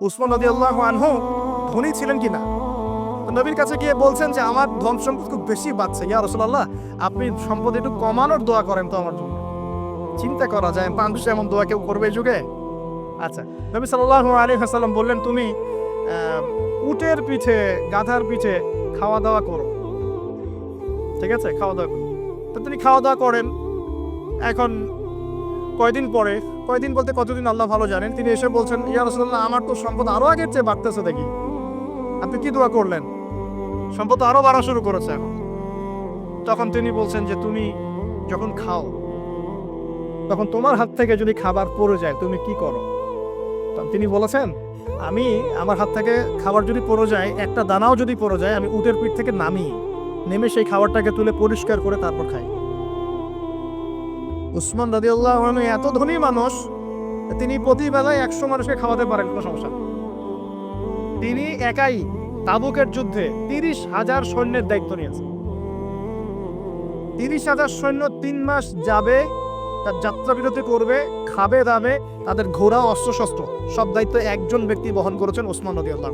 উসমান নদী আল্লাহ আনহু ধনী ছিলেন কিনা? তো নবীর কাছে গিয়ে বলছেন যে, আমার ধন সম্পদ খুব বেশি বাড়ছে। ইয়া রসুল্লাহ আপনি সম্পদ একটু কমানোর দোয়া করেন তো আমার জন্য। চিন্তা করা যায় মানুষ এমন দোয়া কেউ করবে যুগে? আচ্ছা নবী সাল্লাহ আলী হাসাল্লাম বললেন, তুমি উটের পিঠে, গাধার পিঠে খাওয়া দাওয়া করো। ঠিক আছে? খাওয়া দাওয়া করো। তো তিনি খাওয়া দাওয়া করেন। এখন কয়দিন পরে, কয়দিন বলতে কতদিন আল্লাহ ভালো জানেন? তিনি এসে বলছেন, ইয়া আমার তো সম্পদ আরও আগের চেয়ে বাড়তেছে দেখি। আপনি কি দোয়া করলেন? সম্পদ আরও বাড়া শুরু করেছে এখন। তখন তিনি বলছেন যে, তুমি যখন খাও, তখন তোমার হাত থেকে যদি খাবার পড়ে যায়, তুমি কি করো? তখন তিনি বলেছেন, আমি আমার হাত থেকে খাবার যদি পড়ে যায়, একটা দানাও যদি পড়ে যায়, আমি উটের পিঠ থেকে নামি, নেমে সেই খাবারটাকে তুলে পরিষ্কার করে তারপর খাই। উসমান আনহু এত ধনী মানুষ, তিনি প্রতি বেলায় একশো মানুষকে খাওয়াতে পারেন, কোনো সমস্যা তিনি একাই তাবুকের যুদ্ধে তিরিশ হাজার সৈন্যের দায়িত্ব নিয়েছেন। তিরিশ হাজার সৈন্য তিন মাস যাবে, তার যাত্রা বিরতি করবে খাবে দাবে তাদের ঘোড়া অস্ত্র সব দায়িত্ব একজন ব্যক্তি বহন করেছেন ওসমান নদী আল্লাহ